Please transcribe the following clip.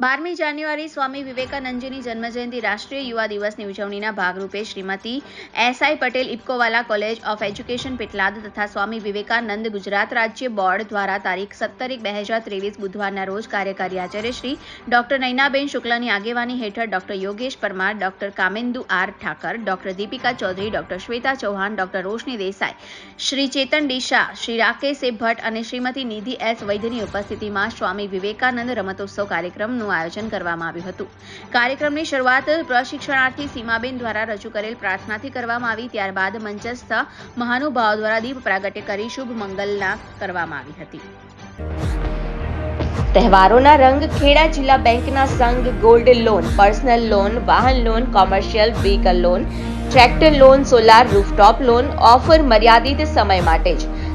બારમી જાન્યુઆરી સ્વામી વિવેકાનંદજીની જન્મજયંતિ રાષ્ટ્રીય યુવા દિવસની ઉજવણીના ભાગરૂપે Shrimati SI Patel Ipcowala college of education Petlad તથા સ્વામી વિવેકાનંદ ગુજરાત રાજ્ય બોર્ડ દ્વારા તારીખ સત્તર બે હજાર ત્રેવીસ બુધવારના રોજ કાર્યકારી આચાર્ય શ્રી ડોક્ટર નૈનાબેન શુક્લાની આગેવાની હેઠળ doctor Yogesh Parmar, doctor Kamendu R Thakar, doctor Deepika Chaudhari, doctor Shweta Chauhan, doctor Roshni Desai, Shri Chetan Disha, Shri Rakesh A Bhatt અને શ્રીમતી નિધિ એસ વૈદ્યની ઉપસ્થિતિમાં સ્વામી વિવેકાનંદ રમતોત્સવ કાર્યક્રમનું આયોજન કરવામાં આવ્યું હતું. કાર્યક્રમની શરૂઆત પ્રશિક્ષણાર્થી સીમાબેન દ્વારા રજૂ કરેલ પ્રાર્થનાથી કરવામાં આવી. ત્યારબાદ મંચસ્થ મહાનુભાવો દ્વારા દીપ પ્રાગટ્ય કરી શુભ મંગલના કરવામાં આવી હતી. તહેવારોના રંગ ખેડા જિલ્લા બેંકના સંઘ ગોલ્ડ લોન, પર્સનલ લોન, વાહન loan, commercial vehicle loan, tractor loan, solar rooftop loan, offer મર્યાદિત સમય માટે જ